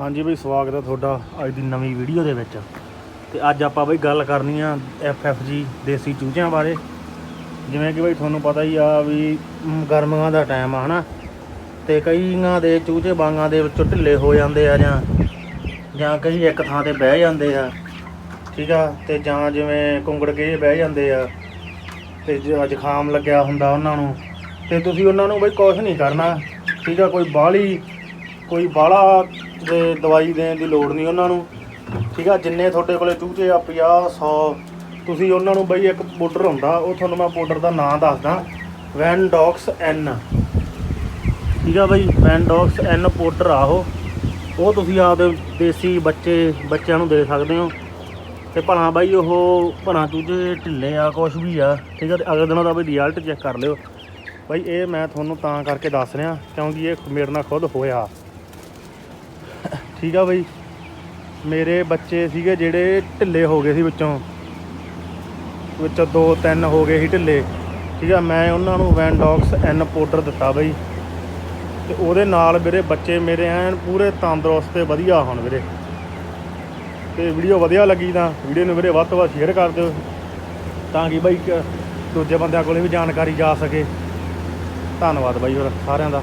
ਹਾਂਜੀ ਬਈ ਸਵਾਗਤ ਹੈ ਤੁਹਾਡਾ ਅੱਜ ਦੀ ਨਵੀਂ ਵੀਡੀਓ ਦੇ ਵਿੱਚ। ਤੇ ਅੱਜ ਆਪਾਂ ਬਈ ਗੱਲ ਕਰਨੀ ਆ ਜੀ ਦੇਸੀ ਚੂਚਿਆਂ ਬਾਰੇ। ਜਿਵੇਂ ਕਿ ਬਈ ਤੁਹਾਨੂੰ ਪਤਾ ਹੀ ਆ ਵੀ ਮ, ਗਰਮੀਆਂ ਦਾ ਟਾਈਮ ਆ ਹਨਾ? ਤੇ ਕਈਆਂ ਦੇ ਚੂਚੇ ਬਾਂਗਾਂ ਦੇ ਵਿੱਚੋਂ ਢਿੱਲੇ ਹੋ ਜਾਂਦੇ ਆ ਜਾਂ ਜਾਂ ਕਈ ਇੱਕ ਥਾਂ ਤੇ ਬਹਿ ਜਾਂਦੇ ਆ ਠੀਕ ਆ? ਤੇ ਜਾਂ ਜਿਵੇਂ ਕੁੰਗੜ ਕੇ ਬਹਿ ਜਾਂਦੇ ਆ ਤੇ ਜ਼ੁਕਾਮ ਲੱਗਿਆ ਹੁੰਦਾ ਉਹਨਾਂ ਨੂੰ। ਤੇ ਤੁਸੀਂ ਉਹਨਾਂ ਨੂੰ ਬਈ ਕੁਛ ਨਹੀਂ ਕਰਨਾ ਠੀਕ ਆ? ਕੋਈ ਬਾਹਲੀ ਕੋਈ ਬਾਹਲਾ ਦੇ ਦਵਾਈ ਦੇਣ ਦੀ ਲੋੜ ਨਹੀਂ ਉਹਨਾਂ ਨੂੰ। ਠੀਕ ਆ, ਜਿੰਨੇ ਤੁਹਾਡੇ ਕੋਲੇ ਚੂਚੇ ਆ 50 100 ਤੁਸੀਂ ਉਹਨਾਂ ਨੂੰ ਬਈ ਇੱਕ ਪਾਊਡਰ ਹੁੰਦਾ, ਉਹ ਤੁਹਾਨੂੰ ਮੈਂ ਪਾਊਡਰ ਦਾ ਨਾਮ ਦੱਸਦਾ, ਵੈਨਡੌਕਸ ਐਨ। ਠੀਕ ਆ ਬਈ, ਵੈਨਡੌਕਸ ਐਨ ਪਾਊਡਰ ਆ ਉਹ। ਉਹ ਤੁਸੀਂ ਆਪਦੇ ਦੇਸੀ ਬੱਚੇ, ਬੱਚਿਆਂ ਨੂੰ ਦੇ ਸਕਦੇ ਹੋ। ਤੇ ਭਲਾ ਬਾਈ ਉਹ ਭਲਾ ਚੂਚੇ ਢਿੱਲੇ ਆ, ਕੁਛ ਵੀ ਆ। ਠੀਕ ਆ, ਤੇ ਅਗਲੇ ਦਿਨ ਉਹਦਾ ਬਈ ਰਿਜ਼ਲਟ ਚੈੱਕ ਕਰ ਲਿਓ। ਬਾਈ ਇਹ ਮੈਂ ਤੁਹਾਨੂੰ ਤਾਂ ਕਰਕੇ ਦੱਸ ਰਿਹਾ, ਕਿਉਂਕਿ ਇਹ ਮੇਰੇ ਨਾਲ ਖੁਦ ਹੋਇਆ। ਠੀਕ ਆ ਬਈ। ਮੇਰੇ ਬੱਚੇ ਸੀਗੇ ਜਿਹੜੇ ਢਿੱਲੇ ਹੋ ਗਏ ਸੀ ਵਿੱਚੋਂ। ਵਿੱਚੋਂ ਦੋ ਤਿੰਨ ਹੋ ਗਏ ਸੀ ਢਿੱਲੇ। ਠੀਕ ਆ, ਮੈਂ ਉਹਨਾਂ ਨੂੰ ਵੈਨਡੌਕਸ ਐਨ ਪਾਊਡਰ ਦਿੱਤਾ ਬਈ। ਤੇ ਉਹਦੇ ਨਾਲ ਮੇਰੇ ਬੱਚੇ ਮੇਰੇ ਐਨ ਪੂਰੇ ਤੰਦਰੁਸਤ ਤੇ ਵਧੀਆ ਹੋਣ ਵੀਰੇ। ਤੇ ਵੀਡੀਓ ਵਧੀਆ ਲੱਗੀ ਤਾਂ ਵੀਡੀਓ ਨੂੰ ਵੀਰੇ ਵੱਧ ਤੋਂ ਵੱਧ ਸ਼ੇਅਰ ਕਰ ਦਿਓ। ਤਾਂ ਕਿ ਬਾਈ ਦੂਜੇ ਬੰਦਿਆਂ ਕੋਲੇ ਵੀ ਜਾਣਕਾਰੀ ਜਾ ਸਕੇ। ਧੰਨਵਾਦ ਬਾਈ ਹੋਰ ਸਾਰਿਆਂ ਦਾ।